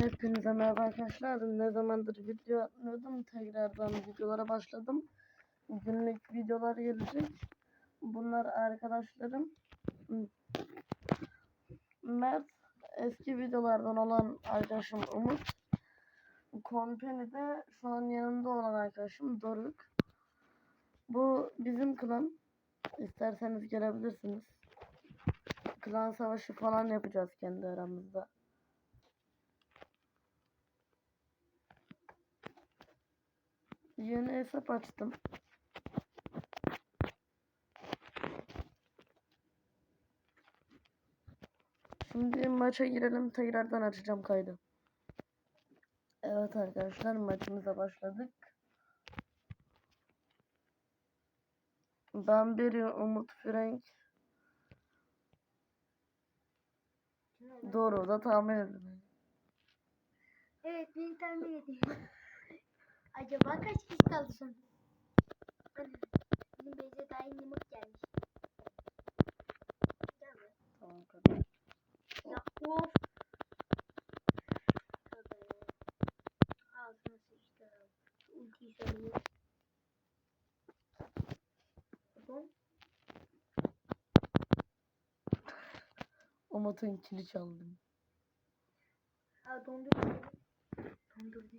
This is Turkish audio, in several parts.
Hepinize merhaba arkadaşlar. Ne zamandır video atmıyordum. Tekrardan videolara başladım. Günlük videolar gelecek. Bunlar arkadaşlarım. Mert eski videolardan olan arkadaşım Umut. Company'de şu an yanımda olan arkadaşım Doruk. Bu bizim klan. İsterseniz gelebilirsiniz. Klan savaşı falan yapacağız kendi aramızda. Yeni hesap açtım. Şimdi maça girelim. Tekrardan açacağım kaydı. Evet arkadaşlar maçımıza başladık. Ben biri Umut Frank. Doğru da tahmin edin. Evet beni tahmin edeyim. Acaba kaç kişi kaldı son? Ana, Bizim Beyze daha yeni yumurt gelmiş. Gel. Tamam kadar. Ya of. Ağzına sıçtı. Ultiyi söyleyeyim. Bom. Umut'un kili çaldım. Ha dondurdu. Dondurdu.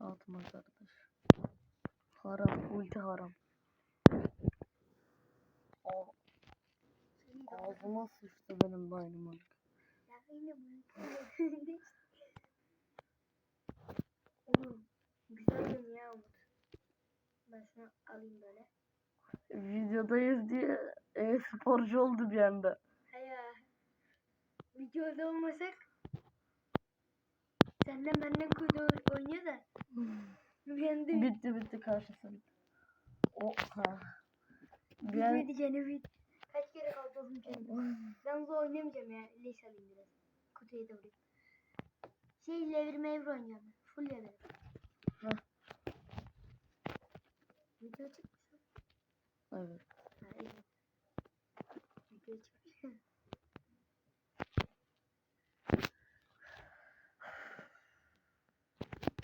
Altıma kardeş. Haram. Ulti haram. Aa, ağzıma sıçtı benim dynamite. Ya. Oğlum güzel ya Umut. Ben şunu. Videodayız diye e-sporcu oldu bir anda. Haya. Videoda olmasak senden benden kuydu oynuyor da anda bitti bitti karşısı bitti. O ha. Ben bitmedi canı bit. Kaç kere kaldım canım. Ben bu oynamayacağım ya. Leş alayım biraz. Kutuya da vurayım. Şey levir mevr ben. Full levir. Heh. Video çıkmış mı? evet. Ha, iyi. Video çıkmış.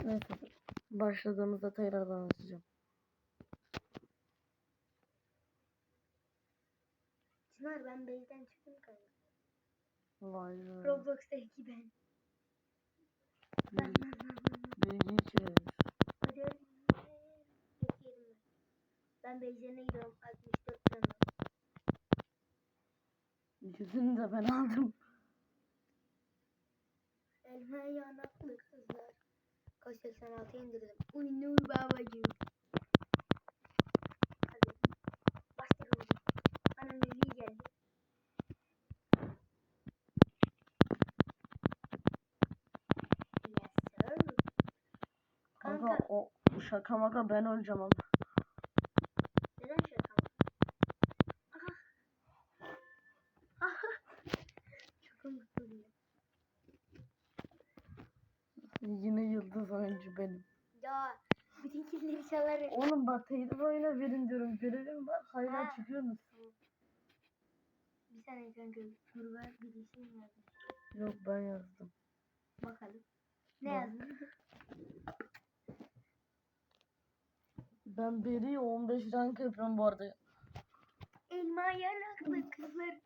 Neyse başladığımızda tekrardan açacağım. Çınar ben base'den çıktım kanka. Vay be. Roblox'taki ben. Ben ben ben ben. Bilgi çevir. Hadi hadi. Ben. Base'lerine gidiyorum. 64 tane. İkisini de ben aldım. Elma yanaklı kızlar. Kaç 86 indirdim. Uy nur babacığım. Hadi. Bastır oğlum. Anam Lili geldi. Yes sir. Kanka Kanka. o şaka maka ben öleceğim ama. Neden şaka mı? Aha. Aha. Çok mutluyum. Yine benim. Ya bütün killeri çalarım. Oğlum bak teyze oyuna verin diyorum. Görelim bak hala Ha. çıkıyorsunuz. Bir saniye kanka. Dur ver bir isim yazdım. Yok ben yazdım. Bakalım. Ne Bak. yazdın? Ben beri 15 rank yapıyorum bu arada. Elma yanaklı kızlar.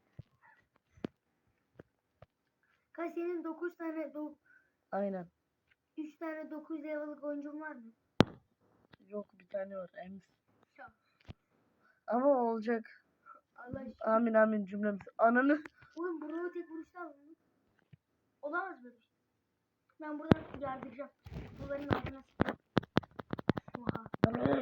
Kaç senin 9 tane, do, Aynen. 3 tane 9 level'lık oyuncun var mı? Yok bir tane var. Ems. Ama olacak. Allah aşkına. Amin amin cümlemiz. Ananı. Oğlum bunu tek vuruşta aldın mı? Olamaz böyle şey. Ben buradan yardıracağım. Bunların ağzına sıktım. Oha.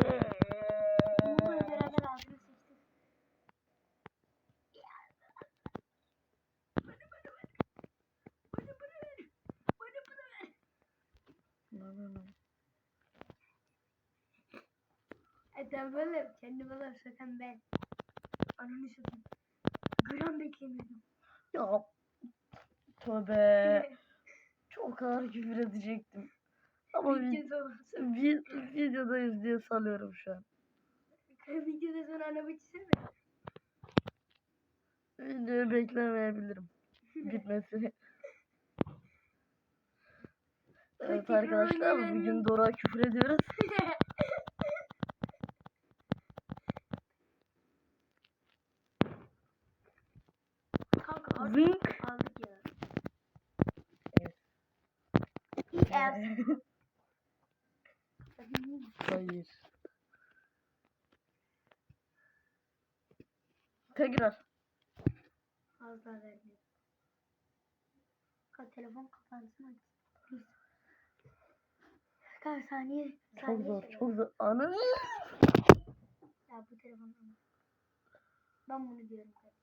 Hatta böyle kendi böyle sakan ben. Ananı satayım. Gram beklemiyordum. Ya. Tövbe. Çok ağır küfür edecektim. Ama olsa. vi- videodayız diye salıyorum şu an. Videoda sonra araba çizsene. Videoyu beklemeyebilirim. Gitmesini. Evet arkadaşlar bugün Dora küfür ediyoruz. Kanka artık Zınk. aldık ya. Evet. Ev. Hayır. Tekrar. Az daha verdim. Kanka telefon kapansın. Kanka saniye. Çok saniye zor, söyle. çok zor. Anı. Ya bu telefon Ben bunu diyorum kardeşim.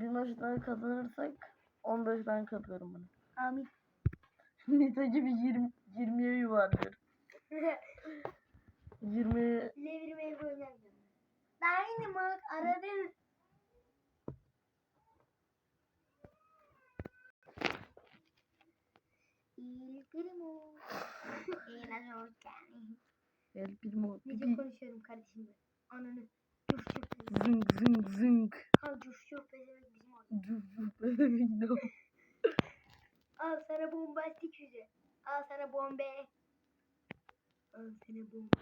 Bir maçtan kazanırsak 15 ben kapıyorum bunu. Amin. Nita gibi 20 20'ye yuvarlıyorum. 20 Levrim ev oynayacağım. Dynamite aradı. Il primo. Eğlen hoş geldin. el primo pipi konuşuyorum kardeşim ben. Ananı. Cuf cuf. zınk zınk zınk. Ha cuf cuf bizim orada. Cuf. Al sana bombastik füze. Al sana bombe. Al sana bombe.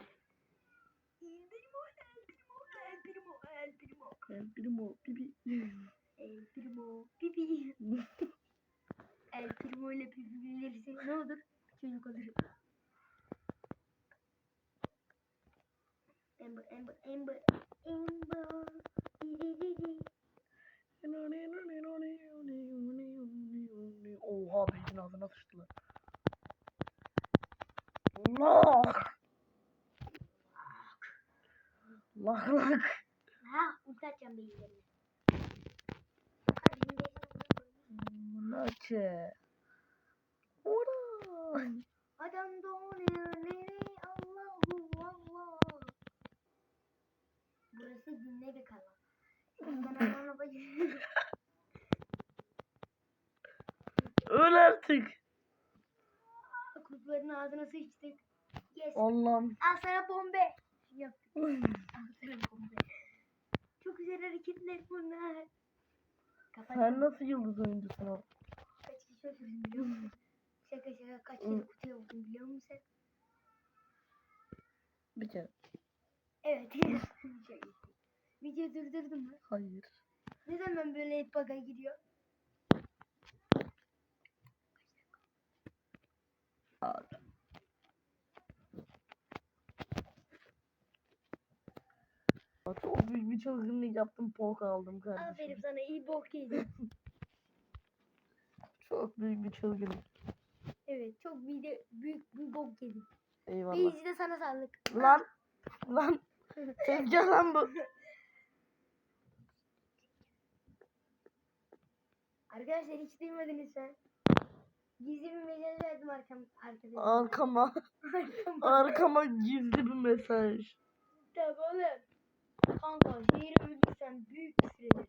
Primo, el primo, el primo, el primo. El primo pipi. El primo, pipi. El primo ile pipi bilirsin ne olur? Çocuk olurum. Amber, Amber, Amber, Amber. Oha beynin ağzına sıçtılar. Allah. Lak lak. Ha, ulti atacağım beyinlerine. Hadi benim sıçtık. Yes. Allah'ım. Al sana bombe. Yaptık. Al sana bombe. Çok güzel hareketler bunlar. Kapat. Sen nasıl yıldız oyuncusun o? Kaç kişi öldürdün biliyor musun? Şaka şaka kaç kere kutuya vurdun biliyor musun sen? Bir kere. Evet. Video durdurdun mu? Hayır. Neden ben böyle hep baga gidiyor? Abi. Çok büyük bir çılgınlık yaptım. Pok aldım Aferin kardeşim. sana iyi bok yedin. Çok büyük bir çılgınlık. evet çok bir de büyük bir bok yedin. Eyvallah. İyici de sana sağlık. Lan. Lan. Tezgah lan bu. Arkadaşlar hiç duymadınız sen. Gizli bir mesaj verdim arkam arkadaşlar. Arkama. Arkama. Arkama gizli bir mesaj. Tabii oğlum. Kanka şehri öldürsen büyük küfür ederim.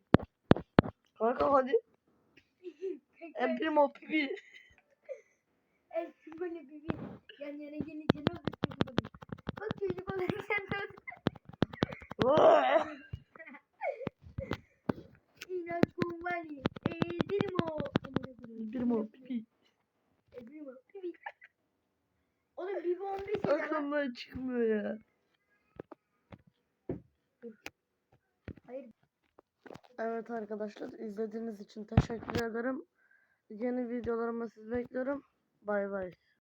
Kanka hadi. El primo pipi. El böyle bir yan yana gelince ne olur çocuk olur. Bak çocuk olur sen de olur. İnanç kumbali. Ezdirim o. El primo pipi. Ezdirim o. Pipi. Oğlum bir bomba şey lan. Aklımdan çıkmıyor ya. Hayır. Evet arkadaşlar izlediğiniz için teşekkür ederim. Yeni videolarımı siz bekliyorum. Bay bay.